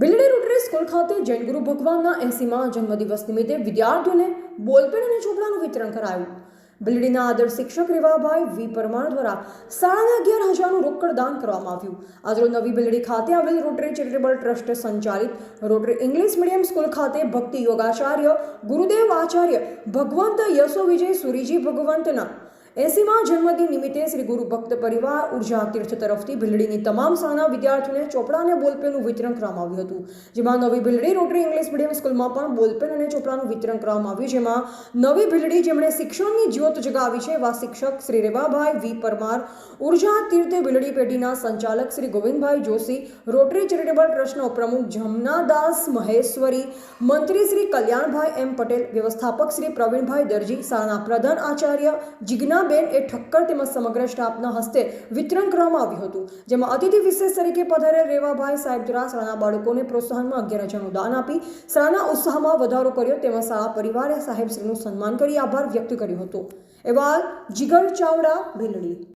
Bildi rotary school ખાતે જૈનગુરુ ભગવાનના એસીમાં જન્મદિવસ નિમિત્તે વિદ્યાર્થીઓને બોલપેન અને ચોપડાનું વિતરણ કરાયું. બિલડીના આદર્શ શિક્ષક રેવાભાઈ વી. પરમાર દ્વારા સાડા અગિયાર હજારનું રોકડ દાન કરવામાં આવ્યું. આજરોજ નવી બિલડી ખાતે આવેલ રોટરી ચેરિટેબલ ટ્રસ્ટ સંચાલિત રોટરી ઇંગ્લિશ મીડિયમ સ્કૂલ ખાતે ભક્તિ યોગાચાર્ય ગુરુદેવ આચાર્ય ભગવંત યશો વિજય સુરીજી ભગવંતના એસીમાં જન્મદિન નિમિત્તે શ્રી ગુરુ ભક્ત પરિવાર ઊર્જા તીર્થ તરફથી ભીલડીની તમામ શાળાના વિદ્યાર્થીઓને ચોપડા અને બોલપેનનું વિતરણ કરવામાં આવ્યું હતું. જેમાં નવી ભીલડી રોટરી ઇંગ્લિશ મીડિયમ સ્કૂલમાં પણ બોલપેન અને ચોપડાનું વિતરણ કરવામાં આવ્યું. જેમાં નવી ભીલડી જેમણે શિક્ષણની જ્યોત જગાવી છે એવા શિક્ષક શ્રી રેવાભાઈ વી પરમાર, ઊર્જા તીર્થ ભીલડી પેઢીના સંચાલક શ્રી ગોવિંદભાઈ જોશી, રોટરી ચેરિટેબલ ટ્રસ્ટના પ્રમુખ જમનાદાસ મહેશ્વરી, મંત્રી શ્રી કલ્યાણભાઈ એમ પટેલ, વ્યવસ્થાપક શ્રી પ્રવીણભાઈ દરજી, શાળાના પ્રધાન આચાર્ય જિજ્ઞાબેન એ ઠક્કર તેમજ સમગ્ર સ્ટાફના હસ્તે વિતરણ કરવામાં આવ્યું હતું, જેમાં અતિથિ વિશેષ તરીકે પધારે રેવાભાઈ સાહેબ દ્વારા શાળાના બાળકોને પ્રોત્સાહનમાં અગિયાર હજારનું દાન આપી, શાળાના ઉત્સાહમાં વધારો કર્યો તેમજ શાળા પરિવારે સાહેબશ્રીનું સન્માન કરી આભાર વ્યક્ત કર્યો હતો. એવા જીગર ચાવડા, ભીલડી.